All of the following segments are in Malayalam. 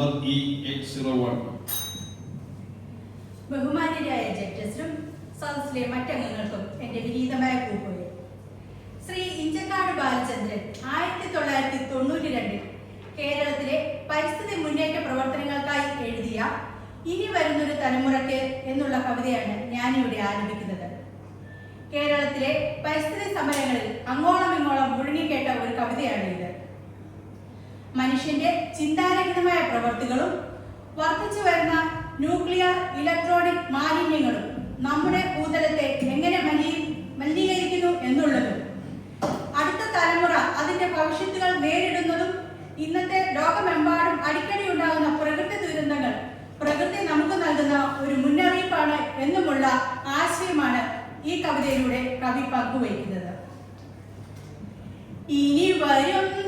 number E801. ബഹുമാന്യരായ ജഡ്ജസിനും സദസ്സിലെ മറ്റംഗങ്ങൾക്കും എന്റെ വിനീതമായ കൂപ്പുകൾ ശ്രീ ഇഞ്ചക്കാട് ബാലചന്ദ്രൻ ആയിരത്തി തൊള്ളായിരത്തി തൊണ്ണൂറ്റി രണ്ടിൽ കേരളത്തിലെ പരിസ്ഥിതി മുന്നേറ്റ പ്രവർത്തനങ്ങൾക്കായി എഴുതിയ ഇനി വരുന്നൊരു തലമുറയ്ക്ക് എന്നുള്ള കവിതയാണ് ഞാനിവിടെ ആരംഭിക്കുന്നത് കേരളത്തിലെ പരിസ്ഥിതി സമരങ്ങളിൽ അങ്ങോളം ഇങ്ങോളം മുഴുങ്ങിക്കേട്ട ഒരു കവിതയാണ് ഇത് മനുഷ്യന്റെ ചിന്താരഹിതമായ പ്രവൃത്തികളും വർദ്ധിച്ചു വരുന്ന ന്യൂക്ലിയർ ഇലക്ട്രോണിക് മാലിന്യങ്ങളും നമ്മുടെ ഭൂതലത്തെ എങ്ങനെ മലി മലിനീകരിക്കുന്നു എന്നുള്ളതും അടുത്ത തലമുറ അതിന്റെ ഭവിഷ്യത്തുകൾ നേരിടുന്നതും ഇന്നത്തെ ലോകമെമ്പാടും അടിക്കടി ഉണ്ടാകുന്ന പ്രകൃതി ദുരന്തങ്ങൾ പ്രകൃതി നമുക്ക് നൽകുന്ന ഒരു മുന്നറിയിപ്പാണ് എന്നുമുള്ള ആശയമാണ് ഈ കവിതയിലൂടെ കവി പങ്കുവയ്ക്കുന്നത്. ഇനി വരുന്നൊരു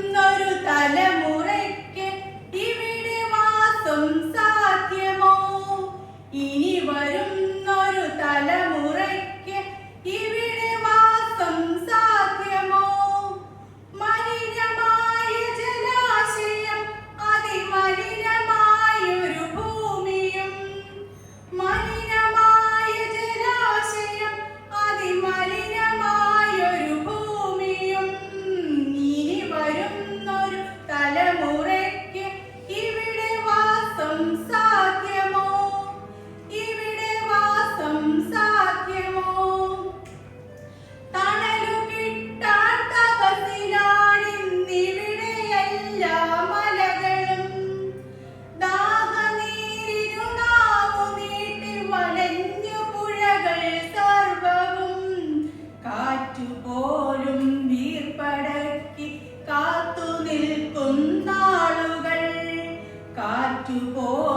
to boy.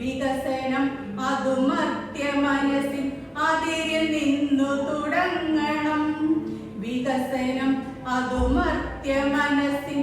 വികസനം അതു മനസ്സിൽ അതിരിൽ നിന്നു തുടങ്ങണം. വികസനം അതു മനസ്സിൽ